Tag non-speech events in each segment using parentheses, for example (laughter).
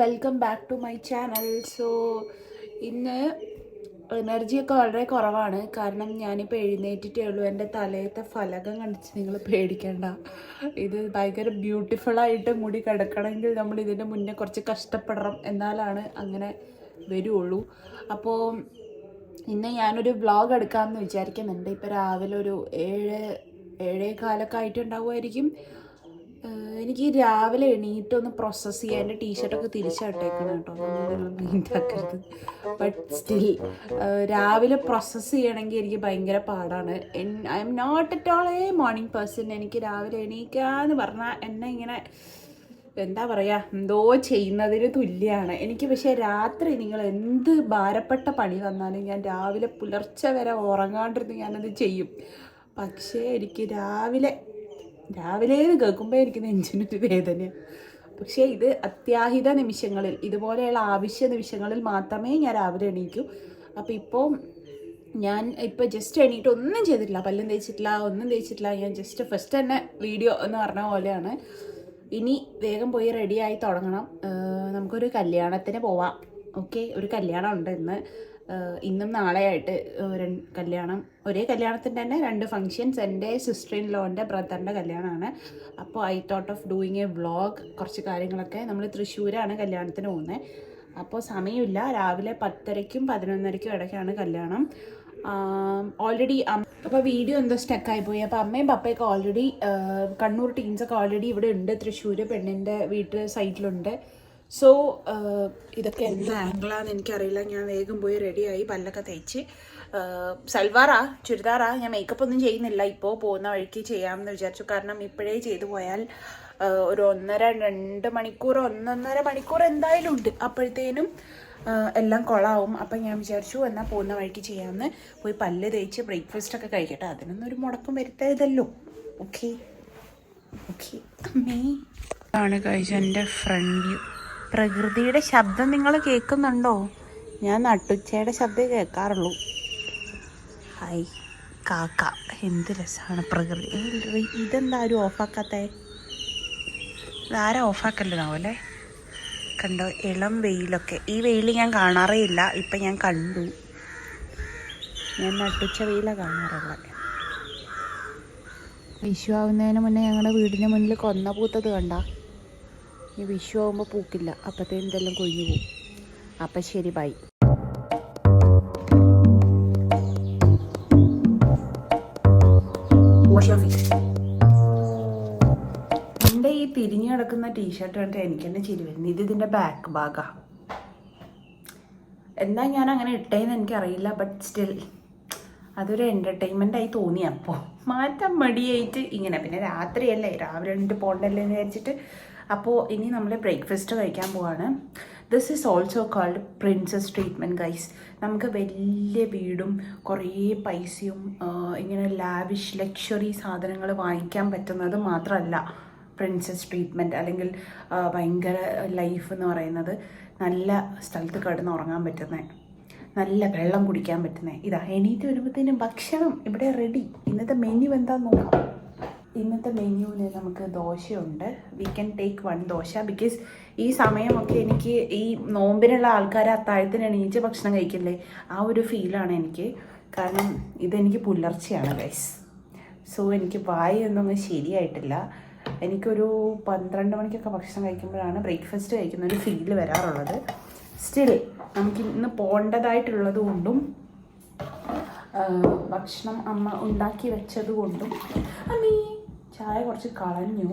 Welcome back to my channel so ഇന്ന് എനർജിയൊക്കെ വളരെ കുറവാണ്. കാരണം ഞാനിപ്പോൾ എഴുന്നേറ്റിട്ടേ ഉള്ളൂ. എന്റെ തലയത്തെ ഫലകം കണ്ടിച്ച് നിങ്ങൾ പേടിക്കേണ്ട. ഇത് ഭയങ്കര ബ്യൂട്ടിഫുള്ളായിട്ട് മുടി കിടക്കണമെങ്കിൽ നമ്മൾ ഇതിന്റെ മുന്നേ കുറച്ച് കഷ്ടപ്പെടണം എന്നാലാണ് അങ്ങനെ വരുള്ളൂ. അപ്പോൾ ഇന്ന് ഞാനൊരു വ്ളോഗ് എടുക്കാമെന്ന് വിചാരിക്കുന്നുണ്ട്. ഇപ്പോൾ രാവിലെ ഒരു ഏഴ് ഏഴേ കാലൊക്കെ ആയിട്ടുണ്ടാവുമായിരിക്കും. എനിക്ക് രാവിലെ എണീറ്റൊന്ന് പ്രോസസ്സ് ചെയ്യാൻ എന്റെ ടീഷർട്ടൊക്കെ തിരിച്ചിട്ടേക്കണം കേട്ടോ. നീന്താക്കരുത് ബട്ട് സ്റ്റിൽ രാവിലെ പ്രോസസ്സ് ചെയ്യണമെങ്കിൽ എനിക്ക് ഭയങ്കര പാടാണ്. I am not at all a morning person എനിക്ക് രാവിലെ എണീക്കാന്ന് പറഞ്ഞാൽ എന്നെ ഇങ്ങനെ എന്താ പറയുക എന്തോ ചെയ്യുന്നതിന് തുല്യമാണ് എനിക്ക് പക്ഷേ രാത്രി നിങ്ങൾ എന്ത് ഭാരപ്പെട്ട പണി വന്നാലും ഞാൻ രാവിലെ പുലർച്ചെ വരെ ഉറങ്ങാണ്ടിരുന്ന് ഞാനത് ചെയ്യും. പക്ഷേ എനിക്ക് രാവിലെ രാവിലെ കേൾക്കുമ്പോൾ എനിക്ക് നെഞ്ചിനൊരു വേദനയാണ് പക്ഷേ ഇത് അത്യാഹിത നിമിഷങ്ങളിൽ ഇതുപോലെയുള്ള ആവശ്യ നിമിഷങ്ങളിൽ മാത്രമേ ഞാൻ രാവിലെ എണീക്കൂ. അപ്പോൾ ഇപ്പോൾ ഞാൻ ഇപ്പോൾ ജസ്റ്റ് എണീറ്റ് ഒന്നും ചെയ്തിട്ടില്ല. പല്ലും തേച്ചിട്ടില്ല ഒന്നും തേച്ചിട്ടില്ല. ഞാൻ ജസ്റ്റ് ഫസ്റ്റ് തന്നെ വീഡിയോ എന്ന് പറഞ്ഞ പോലെയാണ്. ഇനി വേഗം പോയി റെഡിയായി തുടങ്ങണം. നമുക്കൊരു കല്യാണത്തിന് പോവാം. ഓക്കെ ഒരു കല്യാണം ഉണ്ട് ഇന്ന്. ഇന്നും നാളെയായിട്ട് കല്യാണം ഒരേ കല്യാണത്തിന്റെ തന്നെ രണ്ട് ഫങ്ഷൻസ് എന്റെ സിസ്റ്റർ ഇൻ ലോന്റെ ബ്രദറിന്റെ കല്യാണമാണ്. അപ്പോൾ I thought of doing a vlog കുറച്ച് കാര്യങ്ങളൊക്കെ. നമ്മൾ തൃശ്ശൂരാണ് കല്യാണത്തിന് പോകുന്നത് അപ്പോൾ സമയമില്ല. രാവിലെ പത്തരയ്ക്കും പതിനൊന്നരയ്ക്കും ഇടയ്ക്കാണ് കല്യാണം. ഓൾറെഡി അപ്പോൾ വീഡിയോ എന്തോ സ്റ്റക്കായി പോയി. അപ്പോൾ അമ്മയും പപ്പയൊക്കെ ഓൾറെഡി കണ്ണൂർ ടീംസൊക്കെ ഓൾറെഡി ഇവിടെ ഉണ്ട്. തൃശ്ശൂർ പെണ്ണിന്റെ വീട്ടിൽ സൈറ്റിലുണ്ട് സോ ഇതൊക്കെ എന്ത് ആംഗിളാന്ന് എനിക്കറിയില്ല. ഞാൻ വേഗം പോയി റെഡിയായി പല്ലൊക്കെ തേച്ച്. ആഹ് സൽവാറാ ചുരിദാറാ. ഞാൻ മേക്കപ്പ് ഒന്നും ചെയ്യുന്നില്ല. ഇപ്പോൾ പോകുന്ന വഴിക്ക് ചെയ്യാമെന്ന് വിചാരിച്ചു. കാരണം ഇപ്പോഴേ ചെയ്തു പോയാൽ ഒരു ഒന്നര രണ്ട് മണിക്കൂർ ഒന്നൊന്നര മണിക്കൂർ എന്തായാലും ഉണ്ട്. അപ്പോഴത്തേനും എല്ലാം കൊളാവും. അപ്പം ഞാൻ വിചാരിച്ചു എന്നാൽ പോകുന്ന വഴിക്ക് ചെയ്യാമെന്ന്. പോയി പല്ല് തേച്ച് ബ്രേക്ക്ഫാസ്റ്റ് ഒക്കെ കഴിക്കട്ടെ. അതിനൊന്നും ഒരു മുടക്കം വരുത്തരുതല്ലോ ഓക്കെ ഓക്കെ അമ്മേ. ആണ് കഴിച്ച എന്റെ ഫ്രണ്ട് വ്യൂ പ്രകൃതിയുടെ ശബ്ദം നിങ്ങൾ കേൾക്കുന്നുണ്ടോ? ഞാൻ നട്ടുച്ചയുടെ ശബ്ദം കേൾക്കാറുള്ളൂ. ഹായ് കാക്ക എന്ത് രസമാണ് പ്രകൃതി. ഇതെന്താ ഒരു ഓഫാക്കാത്ത? ഇതാരാ ഓഫാക്കല്ലതാവും അല്ലേ? കണ്ടോ ഇളം വെയിലൊക്കെ. ഈ വെയിൽ ഞാൻ കാണാറേ ഇല്ല. ഇപ്പം ഞാൻ കണ്ടു. ഞാൻ നട്ടുച്ച വെയിലാണ് കാണാറുള്ളത് വിഷു ആവുന്നതിന് മുന്നേ ഞങ്ങളുടെ വീടിന് മുന്നിൽ കൊന്ന പൂത്തത് കണ്ട? ഈ വിഷു ആകുമ്പോൾ പൂക്കില്ല അപ്പത്തേനും ഇതെല്ലാം കൊഴിഞ്ഞു പോകും അപ്പം ശരി ബൈ. എന്റെ ഈ തിരിഞ്ഞു കിടക്കുന്ന ടീഷർട്ട് കണ്ടിട്ട് എനിക്ക് തന്നെ ചിരി വരുന്നു ഇത് ഇതിന്റെ ബാക്ക് ഭാഗമാണ് എന്താ ഞാൻ അങ്ങനെ ഇട്ടേന്ന് എനിക്കറിയില്ല ബട്ട് സ്റ്റിൽ അതൊരു എന്റർടൈൻമെന്റ് ആയി തോന്നി അപ്പോൾ മാറ്റം മടിയായിട്ട് ഇങ്ങനെ. പിന്നെ രാത്രിയല്ലേ രാവിലെ എണ്ണിട്ട് പോകണ്ടല്ലേ എന്ന് വിചാരിച്ചിട്ട് അപ്പോൾ ഇനി നമ്മൾ ബ്രേക്ക്ഫാസ്റ്റ് കഴിക്കാൻ പോവാണ്. This is also cold princess treatment guys നമുക്ക് വലിയ വീടും കുറേ പൈസയും ഇങ്ങനെ ലാവിഷ് ലക്ഷറി സാധനങ്ങൾ വാങ്ങിക്കാൻ പറ്റുന്നത് മാത്രമല്ല. പ്രിൻസസ് ട്രീറ്റ്മെന്റ് അല്ലെങ്കിൽ ഭയങ്കര ലൈഫ് എന്ന് പറയുന്നത് നല്ല സ്ഥലത്ത് കിടന്ന് ഉറങ്ങാൻ പറ്റുന്നത് നല്ല വെള്ളം കുടിക്കാൻ പറ്റുന്നത് ഇതാ എണീറ്റ് വരുമ്പോഴത്തേനും ഭക്ഷണം ഇവിടെ റെഡി ഇന്നത്തെ മെനു എന്താന്ന് നോക്കാം. ഇന്നത്തെ മെനുവിൽ നമുക്ക് ദോശയുണ്ട്. We can take one dosa because ഈ സമയമൊക്കെ എനിക്ക് ഈ നോമ്പിനുള്ള ആൾക്കാർ അത്താഴത്തിന് എണീച്ച് ഭക്ഷണം കഴിക്കില്ലേ? ആ ഒരു ഫീലാണ് എനിക്ക്. കാരണം ഇതെനിക്ക് പുലർച്ചെയാണ് ഗൈസ് സോ എനിക്ക് വായൊന്നും ശരിയായിട്ടില്ല. എനിക്കൊരു പന്ത്രണ്ട് മണിക്കൊക്കെ ഭക്ഷണം കഴിക്കുമ്പോഴാണ് ബ്രേക്ക്ഫാസ്റ്റ് കഴിക്കുന്ന ഒരു ഫീൽ വരാറുള്ളത്. സ്റ്റിൽ നമുക്ക് ഇന്ന് പോകേണ്ടതായിട്ടുള്ളത് കൊണ്ടും ഭക്ഷണം അമ്മ ഉണ്ടാക്കി വെച്ചത് കൊണ്ടും അമ്മീ ചായ കുറച്ച് കളഞ്ഞു.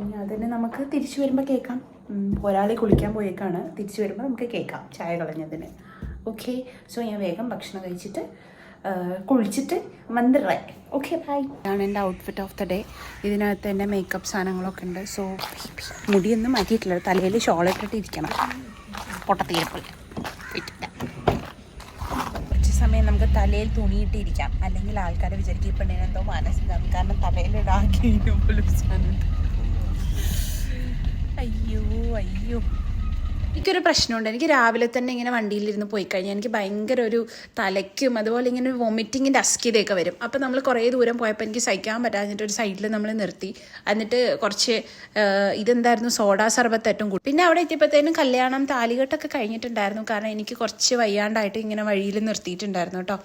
ഇനി അതിന് നമുക്ക് തിരിച്ചു വരുമ്പോൾ കേൾക്കാം. ഒരാളെ കുളിക്കാൻ പോയേക്കാണ്. തിരിച്ചു വരുമ്പോൾ നമുക്ക് കേൾക്കാം ചായ കളഞ്ഞതിന്. ഓക്കെ സോ ഞാൻ വേഗം ഭക്ഷണം കഴിച്ചിട്ട് കുളിച്ചിട്ട് വന്നിടേ ഓക്കെ ബൈ ഇതാണ് എന്റെ ഔട്ട്ഫിറ്റ് ഓഫ് ദ ഡേ ഇതിനകത്ത് എന്റെ മേക്കപ്പ് സാധനങ്ങളൊക്കെ ഉണ്ട്. സോ മുടിയൊന്നും മാറ്റിയിട്ടില്ല. തലയിൽ ഷോൾ ഇട്ടിട്ട് ഇരിക്കണം പൊട്ടത്തീരപ്പോൾ കുറച്ച് സമയം നമുക്ക് തലയിൽ തുണിയിട്ടിരിക്കാം. അല്ലെങ്കിൽ ആൾക്കാരെ വിചാരിക്കും ഈ എന്തോ മനസ്സിലാവും കാരണം (laughs) പോലും അയ്യോ അയ്യോ. എനിക്കൊരു പ്രശ്നമുണ്ട്. എനിക്ക് രാവിലെ തന്നെ ഇങ്ങനെ വണ്ടിയിലിരുന്ന് പോയി കഴിഞ്ഞാൽ എനിക്ക് ഭയങ്കര ഒരു തലയ്ക്കും അതുപോലെ ഇങ്ങനെ ഒരു വൊമിറ്റിങ്ങിന്റെ അസ്കിതയൊക്കെ വരും. അപ്പോൾ നമ്മൾ കുറേ ദൂരം പോയപ്പോൾ എനിക്ക് സഹിക്കാൻ പറ്റാഞ്ഞിട്ട് ഒരു സൈഡിൽ നമ്മൾ നിർത്തി. എന്നിട്ട് കുറച്ച് ഇതെന്തായിരുന്നു? സോഡാ സർബത്ത് ഏറ്റവും കൂടി പിന്നെ അവിടെ എത്തിയപ്പോഴത്തേനും കല്യാണം താലികെട്ടൊക്കെ കഴിഞ്ഞിട്ടുണ്ടായിരുന്നു. കാരണം എനിക്ക് കുറച്ച് വയ്യാണ്ടായിട്ട് ഇങ്ങനെ വഴിയിൽ നിർത്തിയിട്ടുണ്ടായിരുന്നു കേട്ടോ.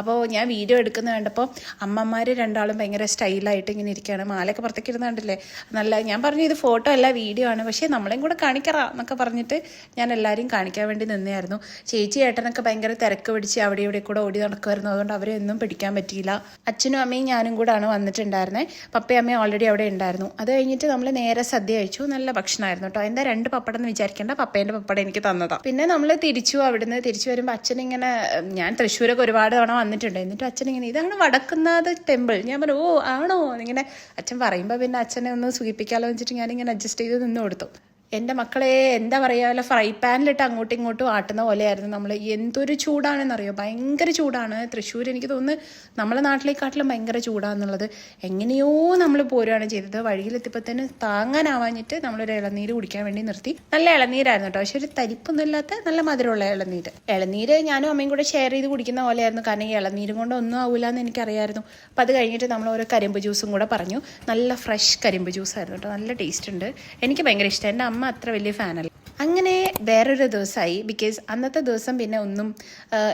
അപ്പോൾ ഞാൻ വീഡിയോ എടുക്കുന്ന കണ്ടപ്പോൾ അമ്മമാർ രണ്ടാളും ഭയങ്കര സ്റ്റൈലായിട്ട് ഇങ്ങനെ ഇരിക്കുകയാണ് മാലയൊക്കെ പുറത്തേക്ക് ഇരുന്നുണ്ടല്ലേ നല്ല ഞാൻ പറഞ്ഞു ഇത് ഫോട്ടോ അല്ല വീഡിയോ ആണ്. പക്ഷേ നമ്മളെയും കൂടെ കാണിക്കറാ എന്നൊക്കെ പറഞ്ഞിട്ട് ഞാൻ എല്ലാവരെയും കാണിക്കാൻ വേണ്ടി നിന്നായിരുന്നു ചേച്ചി ഏട്ടനൊക്കെ ഭയങ്കര തിരക്ക് പിടിച്ച് അവിടെ ഇവിടെ കൂടെ ഓടി നടക്കുമായിരുന്നു. അതുകൊണ്ട് അവരെ ഒന്നും പിടിക്കാൻ പറ്റിയില്ല. അച്ഛനും അമ്മയും ഞാനും കൂടാണ് വന്നിട്ടുണ്ടായിരുന്നത് പപ്പയും അമ്മയും ഓൾറെഡി അവിടെ ഉണ്ടായിരുന്നു. അത് കഴിഞ്ഞിട്ട് നമ്മൾ നേരെ സദ്യ കഴിച്ചു. നല്ല ഭക്ഷണമായിരുന്നു കേട്ടോ. എന്താ രണ്ട് പപ്പടം എന്ന് വിചാരിക്കേണ്ട. പപ്പേന്റെ പപ്പടം എനിക്ക് തന്നതാണ് പിന്നെ നമ്മൾ തിരിച്ചു അവിടുന്ന് തിരിച്ചു വരുമ്പോൾ അച്ഛനിങ്ങനെ ഞാൻ തൃശ്ശൂരൊക്കെ ഒരുപാട് തവണ വന്നിട്ടുണ്ട്. എന്നിട്ട് അച്ഛനിങ്ങനെ ഇതാണ് വടക്കുന്നാഥ് ടെമ്പിൾ. ഞാൻ പറഞ്ഞു ഓ ആണോ? ഇങ്ങനെ അച്ഛൻ പറയുമ്പോൾ പിന്നെ അച്ഛനെ ഒന്ന് സൂചിപ്പിക്കാമല്ലോ വെച്ചിട്ട് ഞാനിങ്ങനെ അഡ്ജസ്റ്റ് ചെയ്ത് നിന്ന് കൊടുത്തു. എന്റെ മക്കളെ എന്താ പറയുക വല്ല ഫ്രൈ പാനിലിട്ട് അങ്ങോട്ടും ഇങ്ങോട്ടും ആട്ടുന്ന പോലെയായിരുന്നു നമ്മൾ എന്തൊരു ചൂടാണെന്നറിയോ? ഭയങ്കര ചൂടാണ്. തൃശ്ശൂർ എനിക്ക് തോന്നുന്നു നമ്മളെ നാട്ടിലേക്കാട്ടിലും ഭയങ്കര ചൂടാന്നുള്ളത്. എങ്ങനെയോ നമ്മൾ പോരുകയാണ് ചെയ്തത്. വഴിയിലെത്തിയപ്പോൾ തന്നെ താങ്ങാനാവാഞ്ഞിട്ട് നമ്മളൊരു ഇളനീര് കുടിക്കാൻ വേണ്ടി നിർത്തി. നല്ല ഇളനീരായിരുന്നു കേട്ടോ. പക്ഷെ ഒരു തരിപ്പൊന്നും ഇല്ലാത്ത നല്ല മധുരമുള്ള ഇളനീര്. ഇളനീര് ഞാനും അമ്മയും കൂടെ ഷെയർ ചെയ്ത് കുടിക്കുന്ന പോലെയായിരുന്നു. കാരണം ഈ ഇളനീരും കൊണ്ട് ഒന്നും ആവില്ല എന്ന് എനിക്കറിയായിരുന്നു. അപ്പം അത് കഴിഞ്ഞിട്ട് നമ്മൾ ഓരോ കരിമ്പ് ജ്യൂസും കൂടെ പറഞ്ഞു. നല്ല ഫ്രഷ് കരിമ്പ് ജ്യൂസായിരുന്നു കേട്ടോ. നല്ല ടേസ്റ്റ് ഉണ്ട്. എനിക്ക് ഭയങ്കര ഇഷ്ടം. എന്റെ അമ്മ അത്ര വലിയ ഫാനല്ല അങ്ങനെ വേറൊരു ദിവസമായി ബിക്കോസ് അന്നത്തെ ദിവസം പിന്നെ ഒന്നും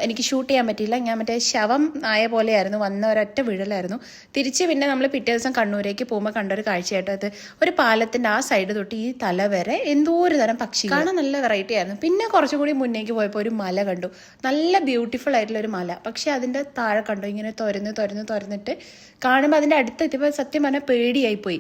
എനിക്ക് ഷൂട്ട് ചെയ്യാൻ പറ്റിയില്ല. ഞാൻ മറ്റേ ശവം ആയ പോലെയായിരുന്നു. വന്ന ഒരൊറ്റ വിഴലായിരുന്നു. തിരിച്ച് പിന്നെ നമ്മൾ പിറ്റേ ദിവസം കണ്ണൂരേക്ക് പോകുമ്പോൾ കണ്ടൊരു കാഴ്ചയായിട്ട് അത് ഒരു പാലത്തിന്റെ ആ സൈഡ് തൊട്ട് ഈ തല വരെ എന്തോ ഒരു തരം പക്ഷി കാണാൻ നല്ല വെറൈറ്റി ആയിരുന്നു. പിന്നെ കുറച്ചുകൂടി മുന്നേക്ക് പോയപ്പോൾ ഒരു മല കണ്ടു. നല്ല ബ്യൂട്ടിഫുൾ ആയിട്ടുള്ള ഒരു മല. പക്ഷേ അതിന്റെ താഴെ കണ്ടു. ഇങ്ങനെ തുരന്ന് തുരന്ന് തുരന്നിട്ട് കാണുമ്പോൾ അതിന്റെ അടുത്ത് എത്തിയപ്പോൾ സത്യം പറഞ്ഞാൽ പേടിയായിപ്പോയി.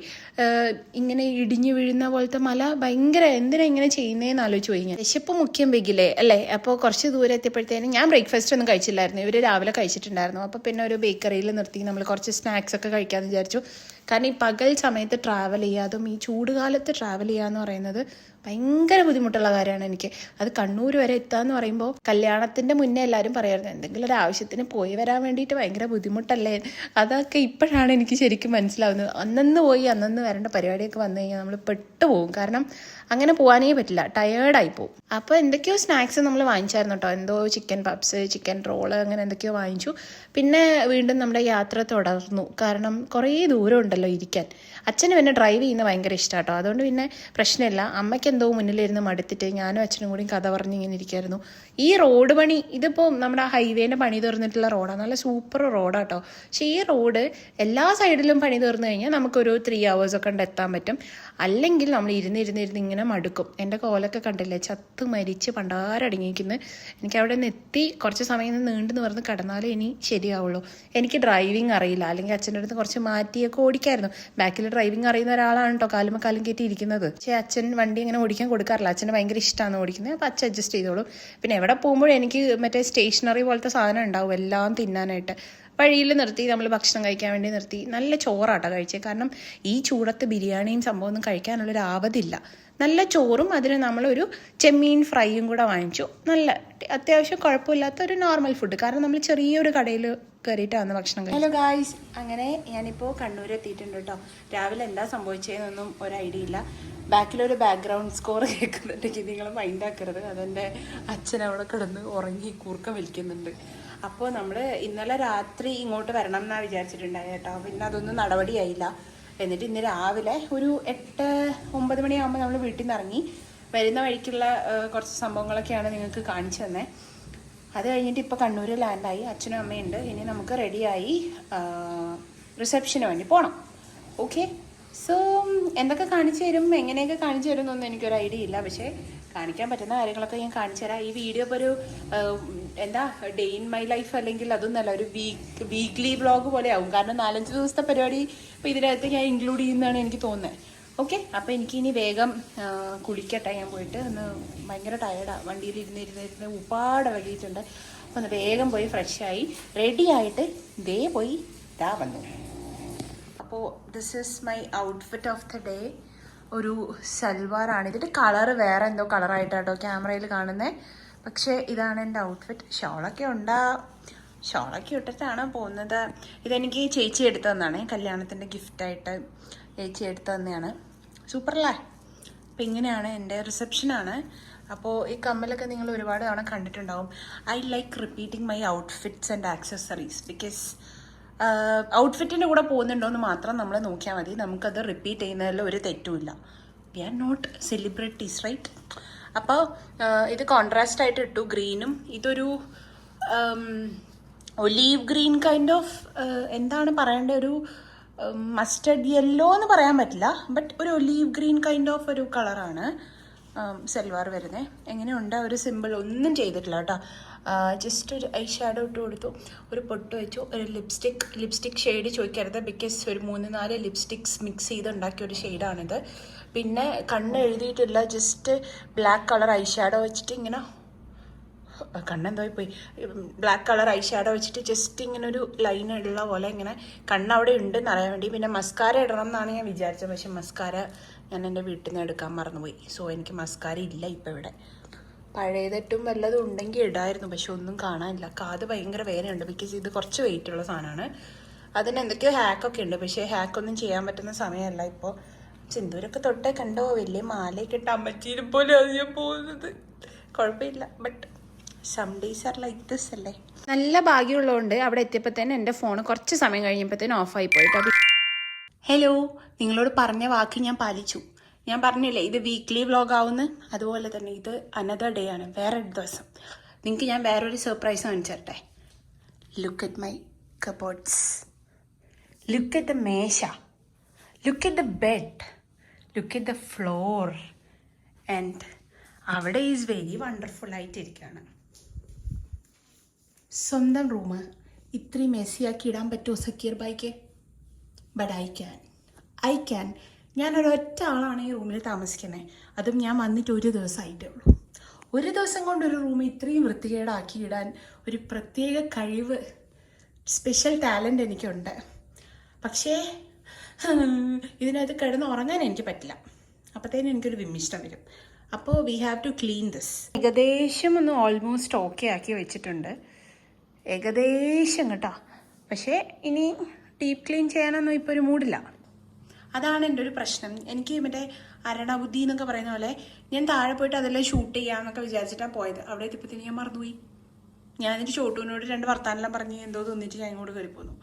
ഇങ്ങനെ ഇടിഞ്ഞു വീഴുന്ന പോലത്തെ മല. ഭയങ്കര എന്തിനാ ഇങ്ങനെ ചെയ്യുന്നതെന്ന് ആലോചിച്ച് പോയി ഞാൻ വിശപ്പ് മുഖ്യം വെക്കില്ലേ അല്ലേ? അപ്പോൾ കുറച്ച് ദൂരെ എത്തിയപ്പോഴത്തേനും ഞാൻ ബ്രേക്ക്ഫാസ്റ്റ് ഒന്നും കഴിച്ചില്ലായിരുന്നു. ഇവർ രാവിലെ കഴിച്ചിട്ടുണ്ടായിരുന്നു. അപ്പോൾ പിന്നെ ഒരു ബേക്കറിയിൽ നിർത്തി. നമ്മൾ കുറച്ച് സ്നാക്സ് ഒക്കെ കഴിക്കാമെന്ന് വിചാരിച്ചു. കാരണം ഈ പകൽ സമയത്ത് ട്രാവൽ ചെയ്യാതും ഈ ചൂടുകാലത്ത് ട്രാവൽ ചെയ്യുക എന്ന് പറയുന്നത് ഭയങ്കര ബുദ്ധിമുട്ടുള്ള കാര്യമാണ് എനിക്ക്. അത് കണ്ണൂർ വരെ എത്തുക എന്ന് പറയുമ്പോൾ കല്യാണത്തിന്റെ മുന്നേ എല്ലാവരും പറയായിരുന്നു എന്തെങ്കിലും ഒരു ആവശ്യത്തിന് പോയി വരാൻ വേണ്ടിയിട്ട് ഭയങ്കര ബുദ്ധിമുട്ടല്ലേ? അതൊക്കെ ഇപ്പോഴാണ് എനിക്ക് ശരിക്കും മനസ്സിലാവുന്നത്. അന്നന്ന് പോയി അന്നന്ന് വരേണ്ട പരിപാടിയൊക്കെ വന്നു കഴിഞ്ഞാൽ നമ്മൾ പെട്ടുപോകും. കാരണം അങ്ങനെ പോകാനേ പറ്റില്ല ടയേർഡായി പോകും അപ്പോൾ എന്തൊക്കെയോ സ്നാക്സ് നമ്മൾ വാങ്ങിച്ചായിരുന്നു കേട്ടോ. എന്തോ ചിക്കൻ പപ്സ് ചിക്കൻ റോൾ അങ്ങനെ എന്തൊക്കെയോ വാങ്ങിച്ചു. പിന്നെ വീണ്ടും നമ്മുടെ യാത്ര തുടർന്നു. കാരണം കുറേ ദൂരം ഉണ്ടല്ലോ ഇരിക്കാൻ. അച്ഛന് പിന്നെ ഡ്രൈവ് ചെയ്യുന്ന ഭയങ്കര ഇഷ്ടമാണ് കേട്ടോ അതുകൊണ്ട് പിന്നെ പ്രശ്നമില്ല. അമ്മയ്ക്ക് എന്തോ മുന്നിലിരുന്ന് മടുത്തിട്ട് ഞാനും അച്ഛനും കൂടി കഥ പറഞ്ഞ് ഇങ്ങനെ ഇരിക്കായിരുന്നു. ഈ റോഡ് പണി ഇതിപ്പോൾ നമ്മുടെ ഹൈവേന്റെ പണി തീർന്നിട്ടുള്ള റോഡാണ് നല്ല സൂപ്പർ റോഡാട്ടോ പക്ഷേ ഈ റോഡ് എല്ലാ സൈഡിലും പണി തീർന്നു കഴിഞ്ഞാൽ നമുക്കൊരു ത്രീ ഒക്കെ ഉണ്ട് എത്താൻ പറ്റും. അല്ലെങ്കിൽ നമ്മൾ ഇരുന്ന് ഇരുന്ന് ഇരുന്ന് ഇങ്ങനെ മടുക്കും. എന്റെ കോലൊക്കെ കണ്ടില്ലേ? ചത്ത് മരിച്ച് പണ്ടാരടങ്ങിയിരിക്കുന്നു എനിക്ക് അവിടെ നിന്ന് എത്തി കുറച്ച് സമയം നിന്ന് നീണ്ടെന്ന് പറഞ്ഞ് കിടന്നാലേ ഇനി ശരിയാവുള്ളൂ. എനിക്ക് ഡ്രൈവിംഗ് അറിയില്ല. അല്ലെങ്കിൽ അച്ഛന്റെ അടുത്ത് കുറച്ച് മാറ്റിയൊക്കെ ഓടിക്കായിരുന്നു ബാക്കിൽ ഡ്രൈവിംഗ് അറിയുന്ന ഒരാളാണ് കേട്ടോ കാലും കാലും കയറ്റി ഇരിക്കുന്നത്. പക്ഷേ അച്ഛൻ വണ്ടി ഇങ്ങനെ ഓടിക്കാൻ കൊടുക്കാറില്ല. അച്ഛന് ഭയങ്കര ഇഷ്ടമാണ് ഓടിക്കുന്നത്. അപ്പോൾ അച്ഛൻ അഡ്ജസ്റ്റ് ചെയ്തോളും. പിന്നെ എവിടെ പോകുമ്പോഴും എനിക്ക് മറ്റേ സ്റ്റേഷനറി പോലത്തെ സാധനം ഉണ്ടാവും. എല്ലാം തിന്നാനായിട്ട്. വഴിയിൽ നിർത്തി നമ്മൾ ഭക്ഷണം കഴിക്കാൻ വേണ്ടി നിർത്തി. നല്ല ചോറാട്ടോ കഴിച്ചത് കാരണം ഈ ചൂടത്ത് ബിരിയാണിയും സംഭവമൊന്നും കഴിക്കാനുള്ളൊരു ആവതില്ല. നല്ല ചോറും അതിന് നമ്മളൊരു ചെമ്മീൻ ഫ്രൈയും കൂടെ വാങ്ങിച്ചു. നല്ല അത്യാവശ്യം കുഴപ്പമില്ലാത്ത ഒരു നോർമൽ ഫുഡ് കാരണം നമ്മൾ ചെറിയൊരു കടയിൽ കയറിയിട്ടാണ് ഭക്ഷണം കഴിച്ചത്. ഹലോ ഗായ്സ് അങ്ങനെ ഞാനിപ്പോൾ കണ്ണൂർ എത്തിയിട്ടുണ്ട് കേട്ടോ രാവിലെ എന്താ സംഭവിച്ചതെന്നൊന്നും ഒരു ഐഡിയ ഇല്ല. ബാക്കിലൊരു ബാക്ക്ഗ്രൗണ്ട് സ്കോർ കേൾക്കുന്നുണ്ടെങ്കിൽ നിങ്ങൾ മൈൻഡാക്കരുത് അതെന്റെ അച്ഛൻ അവിടെ കിടന്ന് ഉറങ്ങി കൂർക്കം വലിക്കുന്നുണ്ട്. അപ്പോൾ നമ്മൾ ഇന്നലെ രാത്രി ഇങ്ങോട്ട് വരണം എന്നാണ് വിചാരിച്ചിട്ടുണ്ടായി കേട്ടോ. പിന്നെ അതൊന്നും നടപടിയായില്ല. എന്നിട്ട് ഇന്ന് രാവിലെ ഒരു എട്ട് ഒമ്പത് മണിയാകുമ്പോൾ നമ്മൾ വീട്ടിൽ നിന്ന് ഇറങ്ങി വരുന്ന വഴിക്കുള്ള കുറച്ച് സംഭവങ്ങളൊക്കെയാണ് നിങ്ങൾക്ക് കാണിച്ചു തന്നെ. അത് കഴിഞ്ഞിട്ട് ഇപ്പോൾ കണ്ണൂർ ലാൻഡായി അച്ഛനും അമ്മയുണ്ട്. ഇനി നമുക്ക് റെഡിയായി റിസപ്ഷന് വേണ്ടി പോകണം ഓക്കെ സോ എന്തൊക്കെ കാണിച്ചു തരും എങ്ങനെയൊക്കെ കാണിച്ചു തരും എന്നൊന്നും എനിക്കൊരു ഐഡിയ ഇല്ല. പക്ഷേ കാണിക്കാൻ പറ്റുന്ന കാര്യങ്ങളൊക്കെ ഞാൻ കാണിച്ചു തരാം. ഈ വീഡിയോ ഇപ്പോൾ ഒരു എന്താ ഡേ ഇൻ മൈ ലൈഫ് അല്ലെങ്കിൽ അതൊന്നല്ല ഒരു വീക്ക് വീക്ക്ലി വ്ളോഗ് പോലെ ആവും. കാരണം നാലഞ്ച് ദിവസത്തെ പരിപാടി ഇപ്പോൾ ഇതിനകത്ത് ഞാൻ ഇൻക്ലൂഡ് ചെയ്യുന്നതാണ് എനിക്ക് തോന്നുന്നത്. ഓക്കെ അപ്പോൾ എനിക്ക് ഇനി വേഗം കുളിക്കട്ടെ. ഞാൻ പോയിട്ട് ഒന്ന് ഭയങ്കര ടയർഡാണ് വണ്ടിയിൽ ഇരുന്ന് ഇരുന്ന് ഇരുന്ന് ഒരുപാട് വൈകിയിട്ടുണ്ട് അപ്പോൾ ഒന്ന് വേഗം പോയി ഫ്രഷായി റെഡി ആയിട്ട് ദേ പോയി ഇതാ വന്നു. അപ്പോൾ this is my outfit of the day ഒരു സൽവാറാണ് ഇതിന്റെ കളർ വേറെ എന്തോ കളറായിട്ടാട്ടോ ക്യാമറയിൽ കാണുന്നത് പക്ഷേ ഇതാണ് എന്റെ ഔട്ട്ഫിറ്റ് ഷോളൊക്കെ ഉണ്ടാ. ഷോളൊക്കെ ഇട്ടിട്ടാണ് പോകുന്നത്. ഇതെനിക്ക് ചേച്ചി എടുത്തു തന്നാണ്. കല്യാണത്തിന്റെ ഗിഫ്റ്റായിട്ട് ചേച്ചി എടുത്തു തന്നെയാണ്. സൂപ്പറല്ലേ അപ്പം ഇങ്ങനെയാണ് എന്റെ റിസപ്ഷനാണ് അപ്പോൾ ഈ കമ്മലൊക്കെ നിങ്ങൾ ഒരുപാട് തവണ കണ്ടിട്ടുണ്ടാവും. I like repeating my outfits and accessories because ഔട്ട്ഫിറ്റിന്റെ കൂടെ പോകുന്നുണ്ടോ എന്ന് മാത്രം നമ്മൾ നോക്കിയാൽ മതി. നമുക്കത് റിപ്പീറ്റ് ചെയ്യുന്നതിൽ ഒരു തെറ്റുമില്ല. We are not celebrities right അപ്പോൾ ഇത് കോൺട്രാസ്റ്റ് ആയിട്ട് ഇട്ടു. ഗ്രീനും. ഇതൊരു ഒലീവ് ഗ്രീൻ കൈൻഡ് ഓഫ് എന്താണ് പറയേണ്ട ഒരു മസ്റ്റർഡ് യെല്ലോ എന്ന് പറയാൻ പറ്റില്ല. ബട്ട് ഒരു ഒലീവ് ഗ്രീൻ കൈൻഡ് ഓഫ് ഒരു കളറാണ് സെൽവാർ വരുന്നത് എങ്ങനെയുണ്ട്? ഒരു സിമ്പിൾ ഒന്നും ചെയ്തിട്ടില്ല കേട്ടോ. ജസ്റ്റ് ഒരു ഐ ഷാഡോ ഇട്ട് കൊടുത്തു. ഒരു പൊട്ട് വെച്ചു. ഒരു ലിപ്സ്റ്റിക് ലിപ്സ്റ്റിക് ഷെയ്ഡ് ചോദിക്കരുത്. ബിക്കോസ് ഒരു മൂന്ന് നാല് ലിപ്സ്റ്റിക്സ് മിക്സ് ചെയ്ത് ഉണ്ടാക്കിയ ഒരു ഷെയ്ഡാണിത് പിന്നെ കണ്ണ് എഴുതിയിട്ടില്ല. Just black colour eye shadow വെച്ചിട്ട് ഇങ്ങനെ കണ്ണെന്തോയി പോയി? ബ്ലാക്ക് കളർ ഐ ഷാഡോ വെച്ചിട്ട് ജസ്റ്റ് ഇങ്ങനെ ഒരു ലൈൻ ഉള്ള പോലെ ഇങ്ങനെ കണ്ണ് അവിടെ ഉണ്ടെന്ന് അറിയാൻ വേണ്ടി. പിന്നെ മസ്കാര ഇടണം എന്നാണ് ഞാൻ വിചാരിച്ചത്. പക്ഷെ മസ്കാര ഞാൻ എന്റെ വീട്ടിൽ നിന്ന് എടുക്കാൻ മറന്നുപോയി. സോ എനിക്ക് മസ്കാര ഇല്ല ഇപ്പം ഇവിടെ. പഴയതെറ്റും വല്ലതും ഉണ്ടെങ്കിൽ ഇടായിരുന്നു പക്ഷെ ഒന്നും കാണാനില്ല. കാത് ഭയങ്കര വേദനയുണ്ട്. ബിക്കോസ് ഇത് കുറച്ച് വെയിറ്റ് ഉള്ള സാധനമാണ്. അതിന് എന്തൊക്കെയോ ഹാക്കൊക്കെ ഉണ്ട്. പക്ഷേ ഹാക്കൊന്നും ചെയ്യാൻ പറ്റുന്ന സമയമല്ല ഇപ്പോൾ സിന്ദൂരൊക്കെ തൊട്ടേ കണ്ടോ? വലിയ മാലയൊക്കെ ഇട്ട് അമ്മച്ചീനെ പോലെ അറിയാൻ പോകുന്നത്. കുഴപ്പമില്ല. But some days are like this അല്ലേ? നല്ല ഭാഗ്യമുള്ളതുകൊണ്ട് അവിടെ എത്തിയപ്പോൾ തന്നെ എന്റെ ഫോൺ കുറച്ച് സമയം കഴിഞ്ഞപ്പോഴത്തേനും ഓഫായി പോയിട്ടോ ഹലോ നിങ്ങളോട് പറഞ്ഞ വാക്ക് ഞാൻ പാലിച്ചു. ഞാൻ പറഞ്ഞില്ലേ ഇത് വീക്ക്ലി വ്ലോഗ് ആവുന്നു. അതുപോലെ തന്നെ ഇത് അനദർ ഡേ ആണ്. വേറെ ഒരു ദിവസം. നിങ്ങൾക്ക് ഞാൻ വേറൊരു സർപ്രൈസ് കാണിച്ചു തരട്ടെ look at my cupboards look at the മേശ. Look at the bed look at the floor and അവിടെ ഈസ് വെരി വണ്ടർഫുൾ ആയിട്ടിരിക്കുകയാണ് സ്വന്തം റൂം ഇത്രയും മെസ്സിയാക്കി ഇടാൻ പറ്റുമോ സക്കീർ bike but I can I can ഞാൻ ഒരൊറ്റ ആളാണ് ഈ റൂമിൽ താമസിക്കുന്നത് അതും ഞാൻ വന്നിട്ട് ഒരു ദിവസമായിട്ടേ ഉള്ളൂ. ഒരു ദിവസം കൊണ്ട് ഒരു റൂം ഇത്രയും വൃത്തികേടാക്കി ഇടാൻ ഒരു പ്രത്യേക കഴിവ് സ്പെഷ്യൽ ടാലന്റ് എനിക്കുണ്ട്. പക്ഷേ ഇതിനകത്ത് കിടന്ന് ഉറങ്ങാൻ എനിക്ക് പറ്റില്ല. അപ്പോഴത്തേനും എനിക്കൊരു വിമ്മിഷ്ടം വരും. അപ്പോൾ we have to clean this ഏകദേശം ഒന്ന് ഓൾമോസ്റ്റ് ഓക്കെ ആക്കി വെച്ചിട്ടുണ്ട്. ഏകദേശം കേട്ടോ. പക്ഷേ ഇനി ഡീപ്പ് ക്ലീൻ ചെയ്യാനൊന്നും ഇപ്പോൾ ഒരു മൂഡില്ല അതാണ് എന്റെ ഒരു പ്രശ്നം. എനിക്ക് മറ്റേ അരണബുദ്ധി എന്നൊക്കെ പറയുന്ന പോലെ ഞാൻ താഴെ പോയിട്ട് അതെല്ലാം ഷൂട്ട് ചെയ്യാമെന്നൊക്കെ വിചാരിച്ചിട്ടാണ് പോയത്. അവിടെ എത്തിയപ്പോഴത്തേന് ഞാൻ മറന്നുപോയി. ഞാൻ എന്നിട്ട് ചോട്ടുവിനോട് രണ്ട് വർത്താനെല്ലാം പറഞ്ഞ് എന്തോ തോന്നിയിട്ട് ഞാൻ ഇങ്ങോട്ട് കയറി പോന്നു.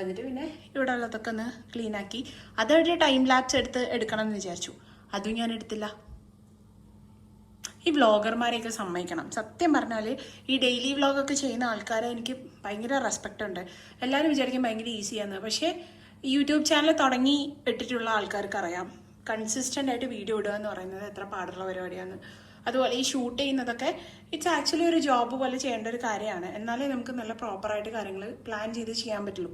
എന്നിട്ട് പിന്നെ ഇവിടെ ഉള്ളതൊക്കെ ഒന്ന് ക്ലീൻ ആക്കി. അതവിടെ ടൈം ലാപ്സ് എടുത്ത് എടുക്കണം എന്ന് വിചാരിച്ചു. അതും ഞാൻ എടുത്തില്ല. ഈ വ്ളോഗർമാരെയൊക്കെ സമ്മതിക്കണം. സത്യം പറഞ്ഞാൽ ഈ ഡെയിലി വ്ളോഗൊക്കെ ചെയ്യുന്ന ആൾക്കാരെ എനിക്ക് ഭയങ്കര റെസ്പെക്റ്റ് ഉണ്ട്. എല്ലാവരും വിചാരിക്കും ഭയങ്കര ഈസിയാന്ന് പക്ഷേ യൂട്യൂബ് ചാനൽ തുടങ്ങി ഇട്ടിട്ടുള്ള ആൾക്കാർക്ക് അറിയാം കൺസിസ്റ്റന്റ് ആയിട്ട് വീഡിയോ ഇടുക എന്ന് പറയുന്നത് എത്ര പാടുള്ള പരിപാടിയാണ്. അതുപോലെ ഈ ഷൂട്ട് ചെയ്യുന്നതൊക്കെ ഇറ്റ്സ് ആക്ച്വലി ഒരു ജോബ് പോലെ ചെയ്യേണ്ട ഒരു കാര്യമാണ്. എന്നാലേ നമുക്ക് നല്ല പ്രോപ്പറായിട്ട് കാര്യങ്ങൾ പ്ലാൻ ചെയ്ത് ചെയ്യാൻ പറ്റുള്ളൂ.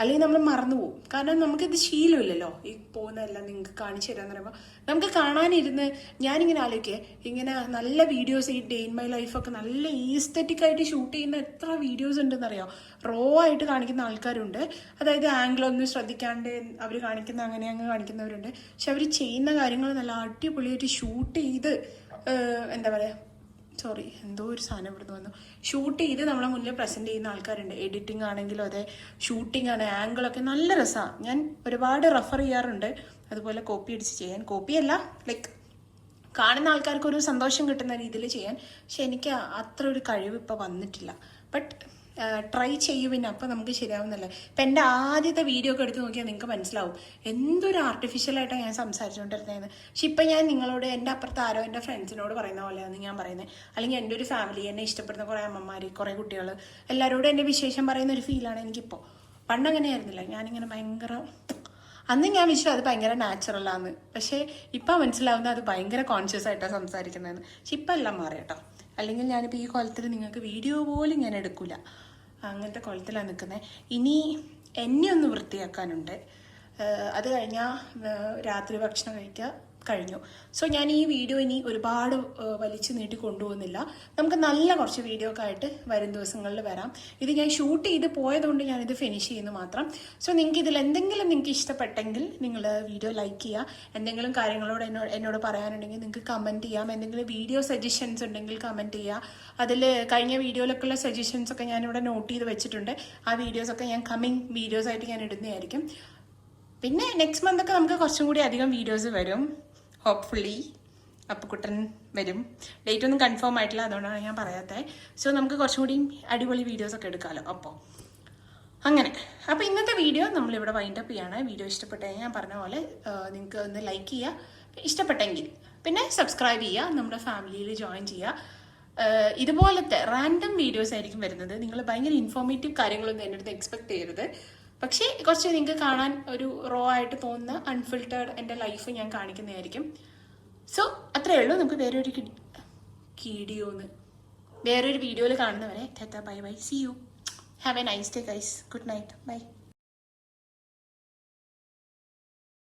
അല്ലെങ്കിൽ നമ്മൾ മറന്നു പോകും. കാരണം നമുക്കിത് ശീലമില്ലല്ലോ. ഈ പോകുന്നതെല്ലാം നിങ്ങൾക്ക് കാണിച്ചു തരാന്ന് പറയുമ്പോൾ നമുക്ക് കാണാനിരുന്ന് ഞാനിങ്ങനെ ആലോചിക്കുക ഇങ്ങനെ നല്ല വീഡിയോസ് ഈ ഡേ ഇൻ മൈ ലൈഫൊക്കെ നല്ല ഈസ്തറ്റിക് ആയിട്ട് ഷൂട്ട് ചെയ്യുന്ന എത്ര വീഡിയോസ് ഉണ്ടെന്നറിയോ? റോ ആയിട്ട് കാണിക്കുന്ന ആൾക്കാരുണ്ട്. അതായത് ആംഗിളൊന്നും ശ്രദ്ധിക്കാണ്ട് അവർ കാണിക്കുന്ന അങ്ങനെ അങ്ങ് കാണിക്കുന്നവരുണ്ട്. പക്ഷെ അവർ ചെയ്യുന്ന കാര്യങ്ങൾ നല്ല അടിപൊളിയായിട്ട് ഷൂട്ട് ചെയ്ത് എന്താ പറയുക സോറി എന്തോ ഒരു സാധനം ഇവിടുന്ന് വന്നു. ഷൂട്ട് ചെയ്ത് നമ്മളെ മുന്നിൽ പ്രസന്റ് ചെയ്യുന്ന ആൾക്കാരുണ്ട്. എഡിറ്റിംഗ് ആണെങ്കിലും അതെ ഷൂട്ടിംഗ് ആണ് ആംഗിളൊക്കെ നല്ല രസമാണ് ഞാൻ ഒരുപാട് റെഫർ ചെയ്യാറുണ്ട്. അതുപോലെ കോപ്പി അടിച്ച് ചെയ്യാൻ. കോപ്പിയല്ല ലൈക്ക് കാണുന്ന ആൾക്കാർക്ക് ഒരു സന്തോഷം കിട്ടുന്ന രീതിയിൽ ചെയ്യാൻ. പക്ഷെ എനിക്ക് അത്ര ഒരു കഴിവ് ഇപ്പോൾ വന്നിട്ടില്ല. ബട്ട് ട്രൈ ചെയ്യൂ പിന്നെ അപ്പം നമുക്ക് ശരിയാവുന്നല്ലേ ഇപ്പം എന്റെ ആദ്യത്തെ വീഡിയോ ഒക്കെ എടുത്ത് നോക്കിയാൽ നിങ്ങൾക്ക് മനസ്സിലാവും. എന്തൊരു ആർട്ടിഫിഷ്യലായിട്ടാണ് ഞാൻ സംസാരിച്ചുകൊണ്ടിരുന്നതെന്ന് പക്ഷെ ഇപ്പം ഞാൻ നിങ്ങളോട് എന്റെ അപ്പുറത്ത് ആരോ എന്റെ ഫ്രണ്ട്സിനോട് പറയുന്ന പോലെയാണ് ഞാൻ പറയുന്നത് അല്ലെങ്കിൽ എന്റെ ഒരു ഫാമിലി എന്നെ ഇഷ്ടപ്പെടുന്ന കുറേ അമ്മമാർ കുറേ കുട്ടികൾ എല്ലാവരോടും എന്റെ വിശേഷം പറയുന്ന ഒരു ഫീലാണ് എനിക്കിപ്പോൾ പണ്ട് അങ്ങനെയായിരുന്നില്ല. ഞാനിങ്ങനെ ഭയങ്കര അന്ന് ഞാൻ വിശ്വസിച്ചു അത് ഭയങ്കര നാച്ചുറലാന്ന് പക്ഷേ ഇപ്പം മനസ്സിലാവുന്ന അത് ഭയങ്കര കോൺഷ്യസ് ആയിട്ടാണ് സംസാരിക്കുന്നതെന്ന് പക്ഷെ ഇപ്പം എല്ലാം മാറി കേട്ടോ അല്ലെങ്കിൽ ഞാനിപ്പോൾ ഈ കുളത്തിൽ നിങ്ങൾക്ക് വീഡിയോ പോലും ഞാൻ എടുക്കില്ല അങ്ങനത്തെ കുളത്തിലാണ് നിൽക്കുന്നത് ഇനി എന്നെ ഒന്ന് വൃത്തിയാക്കാനുണ്ട്. അത് കഴിഞ്ഞാൽ രാത്രി ഭക്ഷണം കഴിക്കുക കഴിഞ്ഞു. സോ ഞാൻ ഈ വീഡിയോ ഇനി ഒരുപാട് വലിച്ചു നീട്ടി കൊണ്ടുപോകുന്നില്ല. നമുക്ക് നല്ല കുറച്ച് വീഡിയോ ഒക്കെ ആയിട്ട് വരും ദിവസങ്ങളിൽ വരാം. ഇത് ഞാൻ ഷൂട്ട് ചെയ്ത് പോയതുകൊണ്ട് ഞാനിത് ഫിനിഷ് ചെയ്യുന്നു മാത്രം. സോ നിങ്ങൾക്ക് ഇതിൽ എന്തെങ്കിലും നിങ്ങൾക്ക് ഇഷ്ടപ്പെട്ടെങ്കിൽ നിങ്ങൾ വീഡിയോ ലൈക്ക് ചെയ്യുക. എന്തെങ്കിലും കാര്യങ്ങളോട് എന്നോട് എന്നോട് പറയാനുണ്ടെങ്കിൽ നിങ്ങൾക്ക് കമന്റ് ചെയ്യാം. എന്തെങ്കിലും വീഡിയോ സജഷൻസ് ഉണ്ടെങ്കിൽ കമന്റ് ചെയ്യുക. അതിൽ കഴിഞ്ഞ വീഡിയോയിലൊക്കെ ഉള്ള സജഷൻസ് ഒക്കെ ഞാനിവിടെ നോട്ട് ചെയ്ത് വെച്ചിട്ടുണ്ട്. ആ വീഡിയോസൊക്കെ ഞാൻ കമ്മിങ് വീഡിയോസായിട്ട് ഞാൻ ഇടുന്നതായിരിക്കും. പിന്നെ നെക്സ്റ്റ് മന്ത് ഒക്കെ നമുക്ക് കുറച്ചും കൂടി അധികം വീഡിയോസ് വരും. ഹോപ്പ്ഫുള്ളി അപ്പുക്കുട്ടൻ വരും. ഡേറ്റ് ഒന്നും കൺഫേം ആയിട്ടില്ല അതുകൊണ്ടാണ് ഞാൻ പറയാത്തത് സോ നമുക്ക് കുറച്ചും കൂടി അടിപൊളി വീഡിയോസ് ഒക്കെ എടുക്കാമല്ലോ അപ്പോൾ അങ്ങനെ. അപ്പോൾ ഇന്നത്തെ വീഡിയോ നമ്മളിവിടെ വൈൻഡപ്പ് ചെയ്യാണ്. വീഡിയോ ഇഷ്ടപ്പെട്ടെങ്കിൽ ഞാൻ പറഞ്ഞ പോലെ നിങ്ങൾക്ക് ഒന്ന് ലൈക്ക് ചെയ്യുക. ഇഷ്ടപ്പെട്ടെങ്കിൽ പിന്നെ സബ്സ്ക്രൈബ് ചെയ്യുക. നമ്മുടെ ഫാമിലിയിൽ ജോയിൻ ചെയ്യുക. ഇതുപോലത്തെ റാൻഡം വീഡിയോസ് ആയിരിക്കും വരുന്നത്. നിങ്ങൾ ഭയങ്കര ഇൻഫോർമേറ്റീവ് കാര്യങ്ങളൊന്നും എന്റെ അടുത്ത് എക്സ്പെക്ട് ചെയ്യരുത്. പക്ഷേ കുറച്ച് നിങ്ങൾക്ക് കാണാൻ ഒരു റോ ആയിട്ട് തോന്നുന്ന അൺഫിൽട്ടേഡ് എന്റെ ലൈഫ് ഞാൻ കാണിക്കുന്നതായിരിക്കും. സോ അത്രേ ഉള്ളൂ. നമുക്ക് വേറൊരു ഒരു കീഡിയോന്ന് വേറൊരു വീഡിയോയിൽ കാണുന്നവരെ bye bye. See you have a nice day guys good night bye